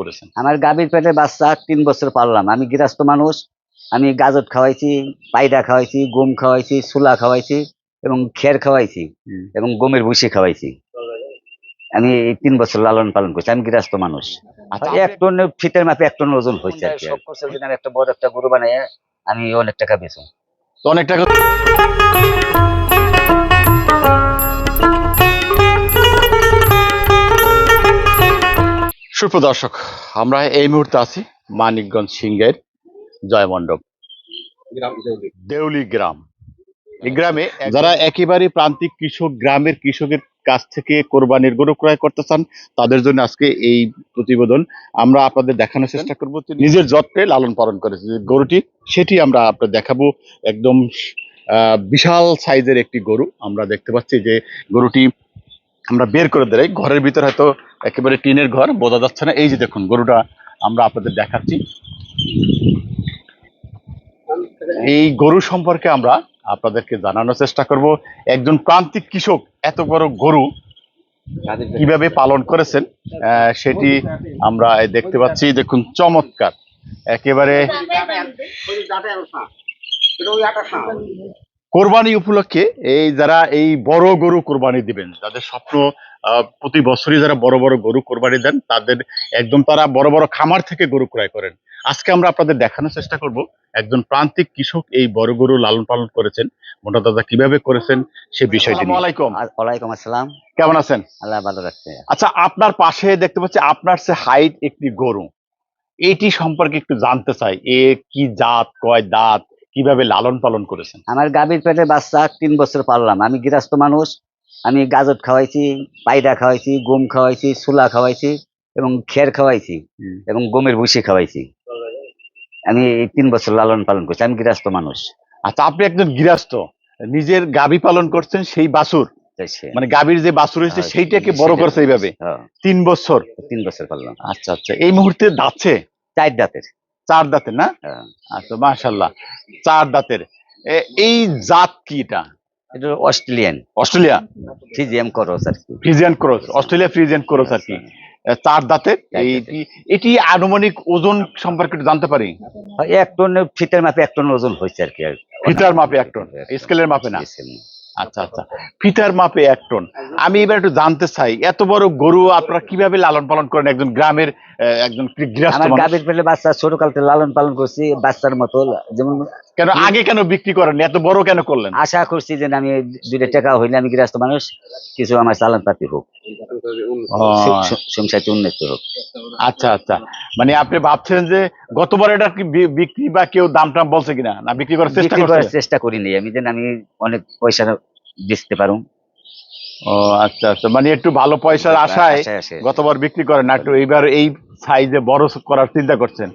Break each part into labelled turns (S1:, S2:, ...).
S1: করেছেন।
S2: আমার গাভীর পেটে বাচ্চা তিন বছর পাললাম। আমি গৃহস্থ মানুষ। আমি গাজর খাওয়াইছি পায়রা খাওয়াইছি গম খাওয়াইছি সুলা খাওয়াইছি এবং খের খাওয়াইছি এবং গমের ভুসি খাওয়াইছি। আমি এই তিন বছর লালন পালন করছি। আমি গৃহস্থ মানুষ।
S1: আচ্ছা,
S2: এক টন ফিতের মাপে এক টন ওজন হয়েছে একটা বড় একটা গরু বানাই আমি অনেক টাকা বেচো
S1: তো অনেক টাকা সুপ্রদর্শক আমরা এই মুহূর্তে আছি মানিকগঞ্জ সিংহের জয়মণ্ডপ। দেউলি গ্রাম এই গ্রামে যারা একেবারে প্রান্তিক কৃষক গ্রামের কৃষকের কাছ থেকে কোরবানির গরু ক্রয় করতে চান তাদের জন্য আজকে এই প্রতিবেদন আমরা আপনাদের দেখানোর চেষ্টা করব। নিজের যত্নে লালন পালন করেছে যে গরুটি সেটি আমরা আপনার দেখাবো। একদম আহ, বিশাল সাইজের একটি গরু। আমরা দেখতে পাচ্ছি যে গরুটি আমরা বের করে দেয় ঘরের ভিতরে হয়তো একেবারে টিনের ঘর, বোঝা যাচ্ছে না। এই যে দেখুন, গরুটা আমরা আপনাদের দেখাচ্ছি। এই গরু সম্পর্কে আমরা আপনাদেরকে জানানোর চেষ্টা করব। একজন প্রান্তিক কৃষক, এত বড় গরু কীভাবে পালন করেছেন সেটি আমরা দেখতে পাচ্ছি। দেখুন, চমৎকার। একেবারে কোরবানি উপলক্ষে এই যারা এই বড় গরু কোরবানি দিবেন, যাদের স্বপ্ন প্রতি বছরই যারা বড় বড় গরু কোরবানি দেন তাদের একদম তারা বড় বড় খামার থেকে গরু ক্রয় করেন। আজকে আমরা আপনাদের দেখানোর চেষ্টা করব একজন প্রান্তিক কৃষক এই বড় গরু লালন পালন করেছেন মোটা দাদা কীভাবে করেছেন সে বিষয়টি
S2: ওয়ালাইকুম আসসালাম।
S1: কেমন আছেন?
S2: আল্লাহ ভালো রাখছে।
S1: আচ্ছা আপনার পাশে দেখতে পাচ্ছি আপনার সে হাইট একটি গরু। এটি সম্পর্কে একটু জানতে চাই এ কি জাত কয় দাঁত কীভাবে লালন পালন করেছেন?
S2: আমার গাভীর পেটে বাচ্চা তিন বছর পাললাম। আমি গৃহস্থ মানুষ আমি গাজর খাওয়াইছি পায়রা খাওয়াইছি গম খাওয়াইছি সুলা খাওয়াইছি এবং খের খাওয়াইছি এবং গমের ভুসি খাওয়াইছি। আমি এই তিন বছর লালন পালন করছি আমি গৃহস্থ মানুষ।
S1: আচ্ছা আপনি একজন গৃহস্থ নিজের গাবি পালন করছেন সেই
S2: সে-
S1: মানে গাভীর যে বাছুর হয়েছে
S2: হ্যাঁ,
S1: সেইটাকে বড় করছে এইভাবে?
S2: হ্যাঁ,
S1: তিন বছর?
S2: তিন বছর পাললাম
S1: আচ্ছা আচ্ছা এই মুহূর্তে দাঁতছে?
S2: চার দাঁতের।
S1: চার দাঁতের না?
S2: হ্যাঁ।
S1: আচ্ছা মাশাল্লাহ চার দাঁতের। এই জাত কি এটা?
S2: এটা অস্ট্রেলিয়ান।
S1: অস্ট্রেলিয়া?
S2: করস আর কি।
S1: Friesian cross Australia Friesian cross আর কি। চার দাঁতের। এটি আনুমানিক ওজন সম্পর্কে জানতে পারি?
S2: এক টন ফিতের মাপে এক টন ওজন হয়েছে আর কি
S1: ফিতার মাপে এক টন স্কেলের মাপে না? আচ্ছা আচ্ছা ফিতার মাপে এক টন। আমি এবার একটু জানতে চাই এত বড় গরু আপনারা কীভাবে লালন পালন করেন? একজন গ্রামের একজন
S2: গ্রামের পেটে বাচ্চা ছোট কালতে লালন পালন করছি বাচ্চার মতো যেমন
S1: কেন আগে কেন বিক্রি করেন এত বড় কেন করলেন?
S2: আশা করছি যে আমি দুইটা টাকা হইলে আমি গৃহস্থ মানুষ কিছু আমার চালান পাতি হোক সংসারটি উন্নত হোক।
S1: আচ্ছা আচ্ছা। মানে আপনি ভাবছেন যে গতবার এটা বিক্রি বা কেউ দাম টাম বলছে কিনা? না বিক্রি করার চেষ্টা
S2: করার চেষ্টা করিনি আমি যেন আমি অনেক পয়সা বেচতে
S1: ও আচ্ছা আচ্ছা। মানে একটু ভালো পয়সার আশায় গতবার বিক্রি করেন না একটু এইবার এই সাইজে বড় করার চিন্তা করছেন?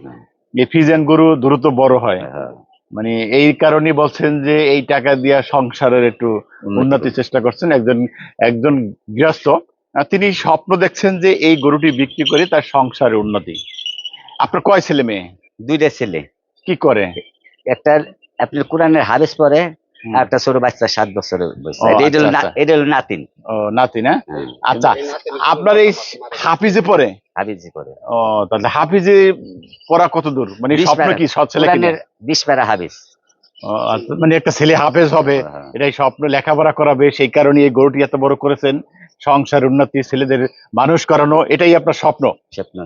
S1: এই ফিজেন গরু দ্রুত বড় হয়
S2: হ্যাঁ,
S1: মানে এই কারণে বলছেন যে এই টাকা দিয়া সংসারের একটু উন্নতি চেষ্টা করছেন। একজন একজন গৃহস্থ তিনি স্বপ্ন দেখছেন যে এই গরুটি বিক্রি করে তার সংসারের উন্নতি। আপনার কয় ছেলে মেয়ে?
S2: দুইটা ছেলে।
S1: কি করে?
S2: একটা আপনার কোরআনের হাবেস পরে একটা ছোট বাচ্চা সাত বছরের। এটা হলো
S1: আচ্ছা,
S2: না-
S1: আচ্ছা।
S2: নাতিন।
S1: ও নাতি না
S2: হ্যাঁ,
S1: আচ্ছা আপনার এই হাফিজে পড়ে?
S2: হাবিজি করে।
S1: ও তাহলে হাফিজে পড়া কত দূর মানে স্বপ্ন কি? সৎ ছেলে?
S2: বিশ পারা হাবিজ
S1: ও, আচ্ছা, মানে একটা ছেলে হাফেজ হবে।
S2: হ্যাঁ।
S1: এটাই স্বপ্ন লেখাপড়া করাবে সেই কারণে এই গরুটি এত বড় করেছেন। সংসার উন্নতি ছেলেদের মানুষ করানো এটাই আপনার স্বপ্ন?
S2: স্বপ্ন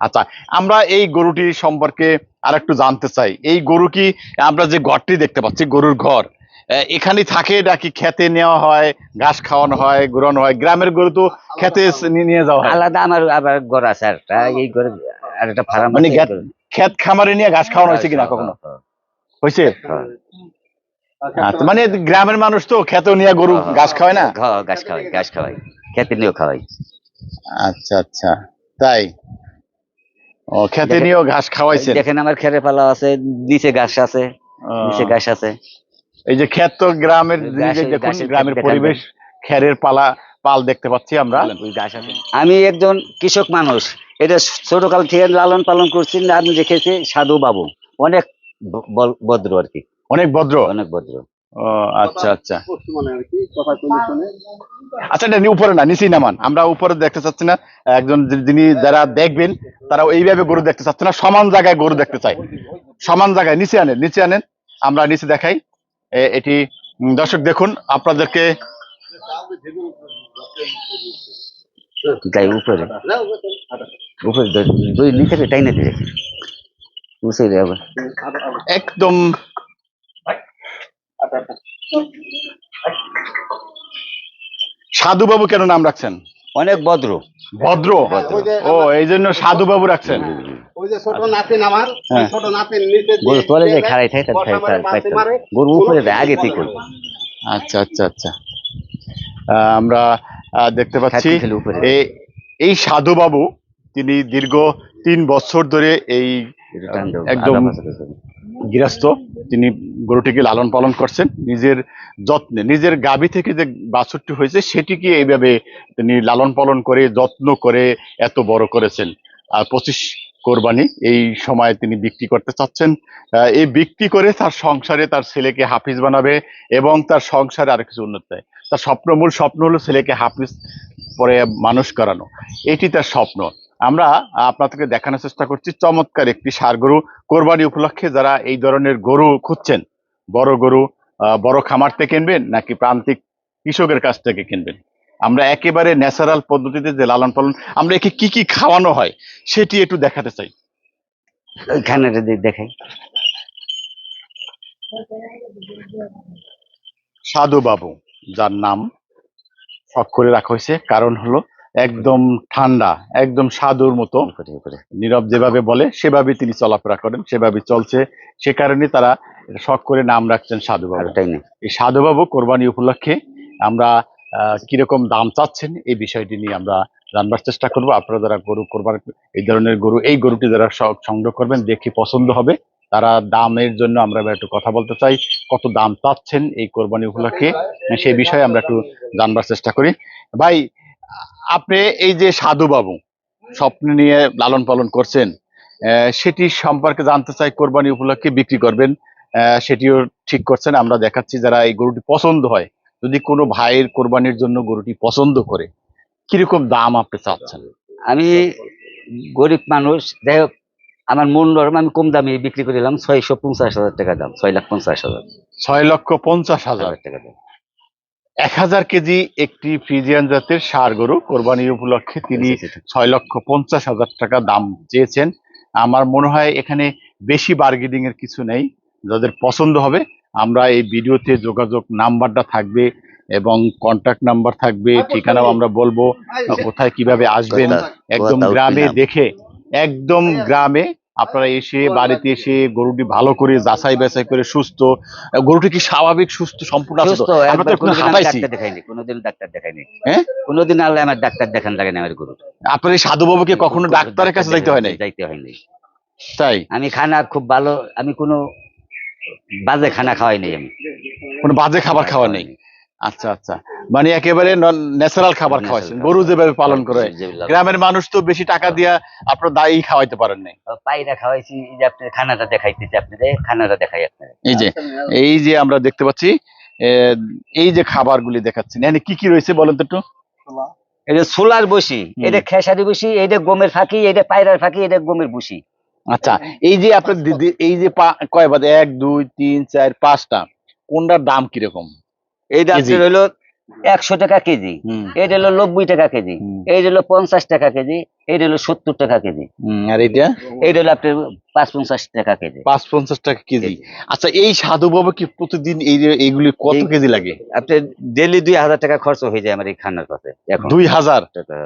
S1: আচ্ছা আমরা এই গরুটি সম্পর্কে আর একটু জানতে চাই। এই গরু কি আমরা যে ঘরটি দেখতে পাচ্ছি গরুর ঘর আহ, এখানেই থাকে নাকি খেতে নেওয়া হয় ঘাস খাওয়ানো হয় ঘুরানো হয়। গ্রামের গরু তো খেতে নিয়ে যাওয়া হয়।
S2: আলাদা আমার আবার ঘর আছে একটা এই ঘরে আর একটা ফার্ম
S1: মানে ক্ষেত খামারে নিয়ে ঘাস খাওয়ানো হয়েছে কিনা কখনো? হয়েছে? আচ্ছা মানে গ্রামের মানুষ তো খেতেও নিয়ে গরু ঘাস খাওয়ায় না?
S2: ঘাস খাওয়াই ঘাস খাওয়াই খেতে নিয়েও খাওয়াই
S1: আচ্ছা আচ্ছা তাই? ও খেতে নিয়েও ঘাস খাওয়াইছে
S2: দেখেন আমার খেরে পালা আছে নিচে ঘাস আছে নিচে ঘাস আছে।
S1: এই যে ক্ষেত তো গ্রামের দেখুন গ্রামের পরিবেশ খেরের পালা পাল দেখতে পাচ্ছি আমরা।
S2: আমি একজন কৃষক মানুষ। এটা ছোটকাল থেকে লালন পালন করছি আমি দেখেছি সাধু বাবু। অনেক ভদ্র আর কি।
S1: অনেক ভদ্র?
S2: অনেক ভদ্র।
S1: ও আচ্ছা আচ্ছা। আচ্ছা এটা উপরে না নিচেই নামান। আমরা উপরে দেখতে চাচ্ছি না। একজন যিনি যারা দেখবেন তারা এইভাবে গরু দেখতে চাচ্ছে না। সমান জায়গায় গরু দেখতে চায়। সমান জায়গায় নিচে আনেন নিচে আনেন। আমরা নিচে দেখাই। এটি দর্শক দেখুন আপনাদেরকে
S2: যাই উপরে। উপরে ধর- দুই নিচে টাই না দিলে বুঝে যাবে
S1: একদম সাধু বাবু কেন নাম রাখছেন?
S2: অনেক ভদ্র।
S1: ভদ্র। ও এই জন্য সাধু বাবু রাখছেন।
S3: ওই যে ছোট নাতিন আমার
S1: হ্যাঁ।
S3: ছোট নাতিন নিচে
S2: গরু তলে যে খাড়াই থাকে গরু উপরে আগে থেকে
S1: আচ্ছা আচ্ছা আচ্ছা। আহ, আমরা আহ, দেখতে পাচ্ছি এই সাধু বাবু তিনি দীর্ঘ তিন বছর ধরে এই একদম গৃহস্থ। তিনি গরুটিকে লালন পালন করছেন, নিজের যত্নে, নিজের গাভী থেকে যে বাছুরটি হয়েছে সেটিকে এইভাবে তিনি লালন পালন করে, যত্ন করে এত বড় করেছেন। আর পঁচিশ কোরবানি এই সময় তিনি বিক্রি করতে চাচ্ছেন। এই বিক্রি করে তার সংসারে তার ছেলেকে হাফিজ বানাবে এবং তার সংসারে আর কিছু উন্নত দেয় তার স্বপ্ন মূল স্বপ্ন হলো ছেলেকে হাফিজ পরে মানুষ করানো। এটি তার স্বপ্ন। আমরা আপনাদেরকে দেখানোর চেষ্টা করছি চমৎকার একটি সার গরু। কোরবানি উপলক্ষে যারা এই ধরনের গরু খুঁজছেন বড় গরু আহ, বড় খামার থেকে কিনবেন নাকি প্রান্তিক কৃষকের কাছ থেকে কিনবেন আমরা একেবারে ন্যাচারাল পদ্ধতিতে যে লালন পালন আমরা একে কি কি খাওয়ানো হয় সেটি একটু দেখাতে চাই।
S2: ওইখানে দেখাই।
S1: সাধু বাবু যার নাম শখ করে রাখা হয়েছে কারণ হলো একদম ঠান্ডা একদম সাধুর মতো। নীরব যেভাবে বলে সেভাবে তিনি চলাফেরা করেন সেভাবে চলছে। সে কারণে তারা শখ করে নাম রাখছেন সাধু বাবু এই সাধুবাবু কোরবানি উপলক্ষে আমরা কীরকম দাম চাচ্ছেন এই বিষয়টি নিয়ে আমরা জানবার চেষ্টা করব। আপনারা যারা গরু কোরবানি এই ধরনের গরু এই গরুটি যারা সংগ্রহ করবেন দেখে পছন্দ হবে। তারা দামের জন্য আমরা একটু কথা বলতে চাই কত দাম চাচ্ছেন এই কোরবানি উপলক্ষে? সেই বিষয়ে আমরা একটু জানবার চেষ্টা করি। ভাই আপনি এই যে সাধুবাবু স্বপ্ন নিয়ে লালন পালন করছেন সেটি সম্পর্কে জানতে চাই কোরবানি উপলক্ষে বিক্রি করবেন সেটিও ঠিক করছেন। আমরা দেখাচ্ছি যারা এই গরুটি পছন্দ হয় যদি কোনো ভাইয়ের কোরবানির জন্য গরুটি পছন্দ করে কীরকম দাম আপনি চাচ্ছেন?
S2: আমি গরিব মানুষ যাই হোক আমার মন নরম আমি কম দামে বিক্রি করিলাম ছয়শো পঞ্চাশ হাজার টাকা দাম ছয় লাখ পঞ্চাশ হাজার।
S1: ছয় লক্ষ পঞ্চাশ হাজার
S2: টাকা দাম।
S1: এক হাজার কেজি একটি ফ্রিজিয়ান জাতের সার গরু কোরবানি উপলক্ষে তিনি ছয় লক্ষ পঞ্চাশ হাজার টাকা দাম চেয়েছেন। আমার মনে হয় এখানে বেশি বার্গেনিং এর কিছু নেই। যাদের পছন্দ হবে আমরা এই ভিডিওতে যোগাযোগ নাম্বারটা থাকবে এবং কন্টাক্ট নাম্বার থাকবে ঠিকানাও আমরা বলব কোথায় কীভাবে আসবেন একদম গ্রামে দেখে একদম গ্রামে আপনারা এসে বাড়িতে এসে গরুটি ভালো করে যাচাই বাছাই করে সুস্থ গরুটি কি স্বাভাবিক সুস্থ সম্পূর্ণ আছে তো? আমরা তো
S2: একবার কোনোদিন আমি ডাক্তার দেখাইনি কোনোদিন ডাক্তার দেখাইনি।
S1: হ্যাঁ?
S2: কোনোদিন আল্লাহ আমার ডাক্তার দেখান লাগে না আমার গরু।
S1: আপনার এই সাধু বাবুকে কখনো ডাক্তারের কাছে যাইতে হয় নাই?
S2: যাইতে হয়নি
S1: তাই?
S2: আমি খানা খুব ভালো আমি কোনো বাজে খানা খাওয়াই নাই আমি।
S1: কোনো বাজে খাবার খাওয়া নেই। আচ্ছা আচ্ছা মানে একেবারে ন্যাচারাল খাবার খাওয়াইছেন গরু যেভাবে পালন করে গ্রামের মানুষ তো বেশি টাকা দিয়া আপনার দায়ী খাওয়াইতে পারেন নাই
S2: পায়রা খাওয়াইছি এই যে আপনি খানাটা দেখাইতেছি আপনাদের খানাটা দেখাই আপনাদের
S1: এই যে এই যে আমরা দেখতে পাচ্ছি এই যে খাবারগুলি দেখাচ্ছেন এখানে কি কি রয়েছে বলেন তো একটু
S2: এটা সোলার বসি। এটা খেসারি বসি এটা গমের ফাঁকি এটা পায়রার ফাঁকি এটা গমের বসি
S1: আচ্ছা এই যে আপনার দিদি এই যে কয় বাদে এক দুই তিন চার পাঁচটা কোনটার দাম কীরকম
S2: এইটা। আপনার হলো একশো টাকা কেজি। এটা হলো নব্বই টাকা কেজি। এইটা হলো পঞ্চাশ টাকা কেজি। এইটা হলো সত্তর টাকা কেজি।
S1: আর এটা
S2: এইটা হলো আপনার পাঁচ পঞ্চাশ টাকা কেজি।
S1: পাঁচ পঞ্চাশ টাকা কেজি। আচ্ছা এই সাধু বাবু কি প্রতিদিন এই এইগুলি কত কেজি লাগে?
S2: আপনার ডেলি দুই হাজার টাকা খরচ হয়ে যায় আমার এই খানার এখন।
S1: দুই হাজার?
S2: টাকা।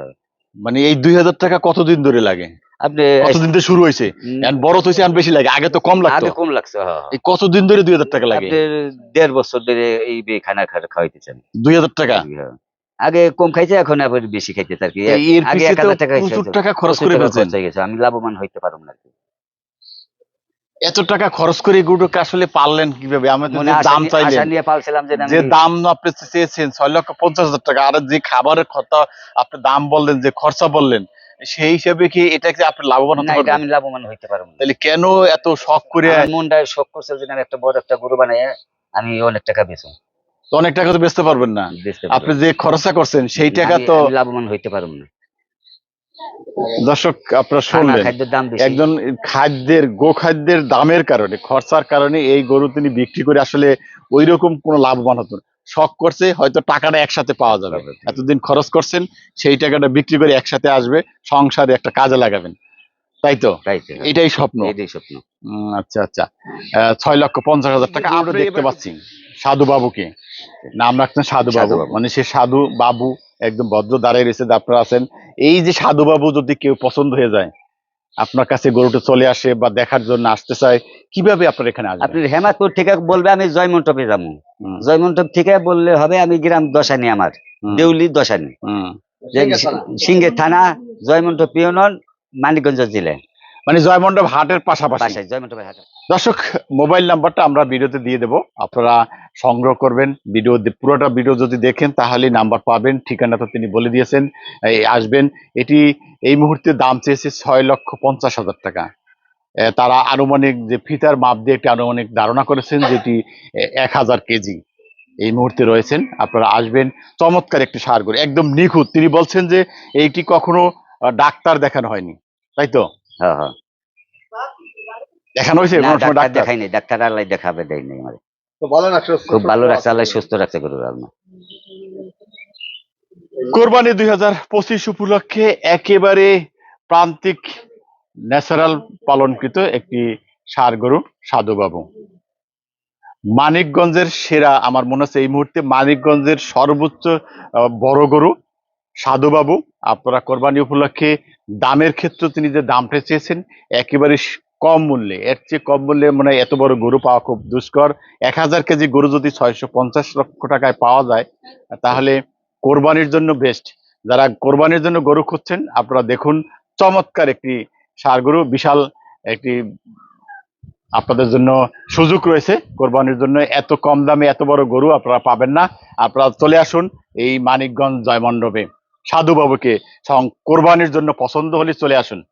S1: মানে এই দুই হাজার টাকা কতদিন ধরে লাগে?
S2: আপনি
S1: কতদিন ধরে শুরু হয়েছে? এখন বড় হয়েছে এখন বেশি লাগে। আগে তো কম লাগতো।
S2: আগে কম লাগছে হ্যাঁ, হ্যাঁ।
S1: এই কতদিন ধরে দুই হাজার টাকা লাগে?
S2: দেড় বছর ধরে এই খানা খাওয়াইতেছেন।
S1: দুই হাজার টাকা?
S2: হ্যাঁ। আগে কম খাইছে এখন আবার বেশি খাইতেছে আর কি। আগে এক হাজার টাকা
S1: প্রচুর টাকা খরচ করে
S2: টাকা
S1: ফেলছেন।
S2: খরচ গেছে। আমি লাভবান হইতে পারব না
S1: এত টাকা খরচ করে গরুটাকে আসলে পারলেন কীভাবে? আমি যে চাইলেন। দাম আপনি চেয়েছেন ছয় লক্ষ পঞ্চাশ হাজার টাকা। আর যে খাবারের খরচা আপনি দাম বললেন যে খরচা বললেন সেই হিসাবে কি এটাকে আপনি লাভবান হতে পারবেন?
S2: আমি লাভবান হইতে পারব
S1: তাহলে কেন এত শখ করে
S2: মনটা শখ করছে যে না একটা বড় একটা গরু বানায় আমি অনেক টাকা বেচো
S1: তো অনেক টাকা তো বেচতে পারবেন না। আপনি যে খরচা করছেন সেই টাকা তো
S2: লাভবান হইতে পারব না।
S1: দর্শক আপনারা শুনলেন একজন খাদ্যের গো খাদ্যের দামের কারণে খরচার কারণে এই গরু তিনি বিক্রি করে আসলে ওই রকম কোনো লাভবান হতো না। শখ করছে হয়তো টাকাটা একসাথে পাওয়া যাবে। এতদিন খরচ করছেন সেই টাকাটা বিক্রি করে একসাথে আসবে সংসারে একটা কাজে লাগাবেন। তাই তো? এটাই স্বপ্ন।
S2: এটাই স্বপ্ন।
S1: উম, আচ্ছা আচ্ছা। আহ, ছয় লক্ষ পঞ্চাশ হাজার টাকা আমরা দেখতে পাচ্ছি। সাধু বাবুকে। নাম রাখছেন সাধু বাবু।
S2: সাধু বাবু।
S1: মানে সে সাধু বাবু একদম ভদ্র দাঁড়িয়ে রয়েছে আপনারা আছেন। এই যে সাধু বাবু যদি কেউ পছন্দ হয়ে যায় আপনার কাছে গরুটা চলে আসে বা দেখার জন্য আসতে চায় কীভাবে আপনার এখানে আসবে
S2: আপনি হেমাতপুর থেকে বলবে আমি জয়মন্টপে যাব।
S1: জয়
S2: জয়মন্টপ থেকে বললে হবে আমি গ্রাম দশানি আমার দেউলি দশানি। সিংহের থানা জয়মন্টপ পিওনন মানিকগঞ্জ জেলায়।
S1: মানে জয়মন্ডপ হাটের পাশাপাশি।
S2: জয়মন্টপের হাতে
S1: দর্শক মোবাইল নাম্বারটা আমরা ভিডিওতে দিয়ে দেব। আপনারা সংগ্রহ করবেন ভিডিও পুরোটা ভিডিও যদি দেখেন তাহলে নাম্বার পাবেন। ঠিকানা তো তিনি বলে দিয়েছেন এই আসবেন। এটি এই মুহূর্তে দাম চেয়েছে ছয় লক্ষ পঞ্চাশ হাজার টাকা। তারা আনুমানিক যে ফিতার মাপ দিয়ে একটি আনুমানিক ধারণা করেছেন যেটি এক হাজার কেজি। এই মুহূর্তে রয়েছেন আপনারা আসবেন। চমৎকার একটি সার করে একদম নিখুঁত। তিনি বলছেন যে এইটি কখনো ডাক্তার দেখানো হয়নি। তাই তো?
S2: হ্যাঁ হ্যাঁ।
S1: দেখানো হয়েছে? কোনো সময়
S2: ডাক্তার
S1: ডাক্তার?
S2: দেখাই নাই ডাক্তার আল্লাহ দেখাবে দেয়নি আমার।
S3: তো ভালো রাখছো
S2: খুব ভালো রাখছে আল্লাহ সুস্থ রাখছে গরু আল্লাহ।
S1: কোরবানি দুই হাজার পঁচিশ উপলক্ষে একেবারে প্রান্তিক ন্যাচারাল পালনকৃত একটি সার গরু সাধুবাবু মানিকগঞ্জের সেরা আমার মনে হচ্ছে এই মুহূর্তে মানিকগঞ্জের সর্বোচ্চ আহ, বড় গরু সাধুবাবু আপনারা কোরবানি উপলক্ষে দামের ক্ষেত্রে তিনি যে দামটা চেয়েছেন, একেবারে কম মূল্যে। এর চেয়ে কম মূল্যে মানে এত বড় গরু পাওয়া খুব দুষ্কর। এক হাজার কেজি গরু যদি ছয়শো পঞ্চাশ লক্ষ টাকায় পাওয়া যায়, তাহলে কোরবানির জন্য বেস্ট যারা কোরবানির জন্য গরু খুঁজছেন, আপনারা দেখুন, চমৎকার একটি সার গরু, বিশাল একটি আপনাদের জন্য সুযোগ রয়েছে কোরবানির জন্য। এত কম দামে এত বড় গরু আপনারা পাবেন না। আপনারা চলে আসুন এই মানিকগঞ্জ জয়মণ্ডপে। সাধু বাবুকে সং- কোরবানির জন্য পছন্দ হলে চলে আসুন।